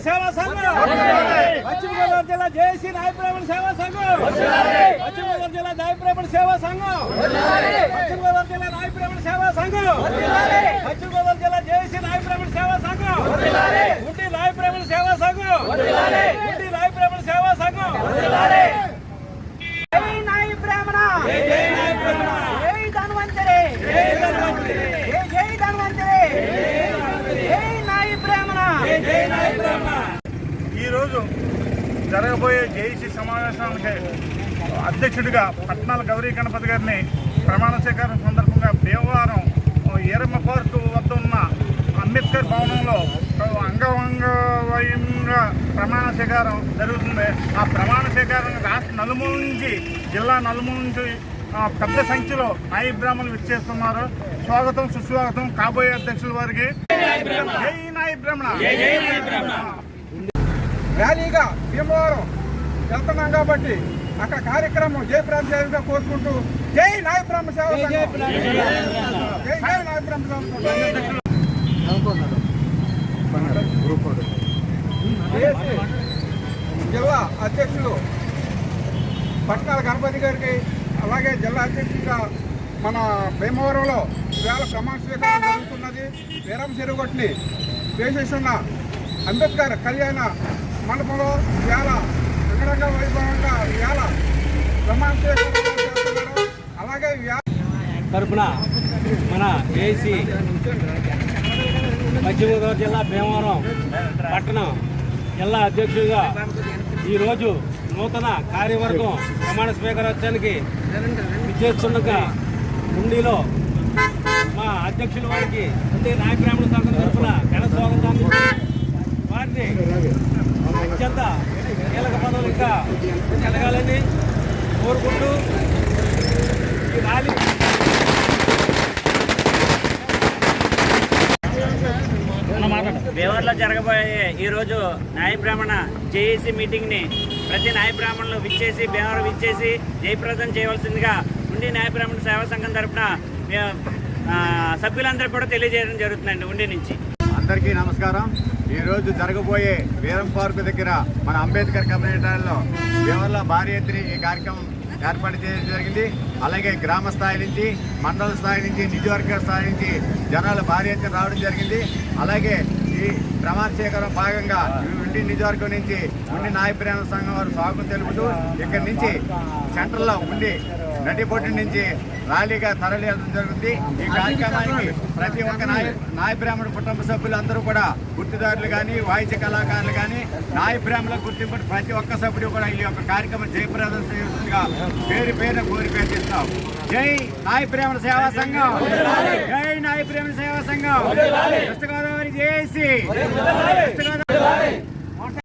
సేవా సంఘం! పశ్చిమ గోదావరి జిల్లా జేసీ నాయ సేవా సంఘం! పశ్చిమ గోదావరి జిల్లా నాయ సేవా సంఘం! పశ్చిమ గోదావరి జిల్లా నాయ సేవా సంఘం పశ్చిమ గోదావరి జిల్లా జేసీ నాయ బ్రాహ్మణ సేవా సంఘం గుంటి నాయ బ్రాహ్మణ సేవా సంఘం గుంటి నాయ బ్రాహ్మణ సేవా సంఘం జై నాయి బ్రాహ్మణ జై జై నాయ బ్రాహ్మణ జై ధన్వంతరి జై ధన్వంతరి జై జై ధన్వంతరి జై నాయి బ్రాహ్మణ జై జై నాయ బ్రాహ్మణ ఈరోజు జరగబోయే జేఈసీ సమావేశానికి అధ్యక్షుడిగా పట్నాల గౌరీ గణపతి గారిని ప్రమాణ స్వీకారం సందర్భంగా భీమవరం ఈరమ్మ పార్కు వద్ద ఉన్న అంబేద్కర్ భవనంలో అంగవంగవయంగా ప్రమాణ స్వీకారం జరుగుతుంది. ఆ ప్రమాణ స్వీకారం రాష్ట్ర నలుమూల నుంచి జిల్లా నలుమూల నుంచి పెద్ద సంఖ్యలో నాయి బ్రాహ్మణులు విచ్చేస్తున్నారు. స్వాగతం సుస్వాగతం కాబోయే అధ్యక్షుల వారికి. జై నాయి బ్రాహ్మణ. ర్యాలీగా భీమవరం వెళ్తున్నాం కాబట్టి అక్కడ కార్యక్రమం జయప్రామ సేవగా కోరుకుంటూ జై నాయ బ్రహ్మ సేవ. జై సేవ జిల్లా అధ్యక్షులు పట్నాల గణపతి గారికి అలాగే జిల్లా అధ్యక్షుడిగా మన భీమవరంలో ఈవేళ ప్రమాణ స్వీకారం జరుగుతున్నది. వీరం చెరుగొట్టిని వేసేస్తున్న అంబేద్కర్ కళ్యాణ మండపంలో ఇవాళ అంగరంగ వైభవంగా ఇవాళ ప్రమాణ అలాగే తరఫున తరపున మన ఏసీ పశ్చిమ గోదావరి జిల్లా భీమవరం పట్టణం జిల్లా అధ్యక్షుడిగా ఈరోజు నూతన కార్యవర్గం ప్రమాణ స్వీకారోత్సవానికి విచ్చేస్తుండగా ఉండిలో మా అధ్యక్షుల వారికి అంటే నాయ సంఘం తరఫున ఘన స్వాగతాన్ని ఇంకా ఎదగాలని కోరుకుంటూ ఈ ర్యాలీ దేవర్లో జరగబోయే ఈరోజు న్యాయ బ్రాహ్మణ జేఏసీ మీటింగ్ని ప్రతి న్యాయ బ్రాహ్మణులు విచ్చేసి భీమవరం విచ్చేసి జయప్రదం చేయవలసిందిగా ఉండి న్యాయ బ్రాహ్మణ సేవా సంఘం తరఫున సభ్యులందరూ కూడా తెలియజేయడం జరుగుతుందండి ఉండి నుంచి. అందరికీ నమస్కారం. ఈరోజు జరగబోయే వీరం పార్క్ దగ్గర మన అంబేద్కర్ కమ్యూనిటీలో వివరల భారీ ఎత్తున ఈ కార్యక్రమం ఏర్పాటు చేయడం జరిగింది. అలాగే గ్రామ స్థాయి నుంచి మండల స్థాయి నుంచి నియోజకవర్గ స్థాయి నుంచి జనాలు భారీ ఎత్తున రావడం జరిగింది. అలాగే ఈ ప్రమాణ స్వీకారం భాగంగా ఉండి నియోజకవర్గం నుంచి ఉండి నాయప్రేమ సంఘం వారు స్వాగతం తెలుపుతూ ఇక్కడి నుంచి సెంటర్లో ఉండి నటిబొట్టు నుంచి ర్యాలీగా తరలి వెళ్ళడం జరుగుతుంది. ఈ కార్యక్రమానికి ప్రతి ఒక్క నాయ నాయ బ్రాహ్మణ కుటుంబ సభ్యులు అందరూ కూడా గుర్తుదారులు కానీ వాయిద్య కళాకారులు కానీ నాయ బ్రాహ్మణ గుర్తింపు ప్రతి ఒక్క సభ్యుడు కూడా ఈ యొక్క కార్యక్రమం జయప్రదం చేస్తుందిగా పేరు పేరు కోరి పేర్చిస్తాం జై నాయ బ్రాహ్మణ సేవా సంఘం! జై Naayi Brahmana Seva Sangham! West Godavari JAC! West Godavari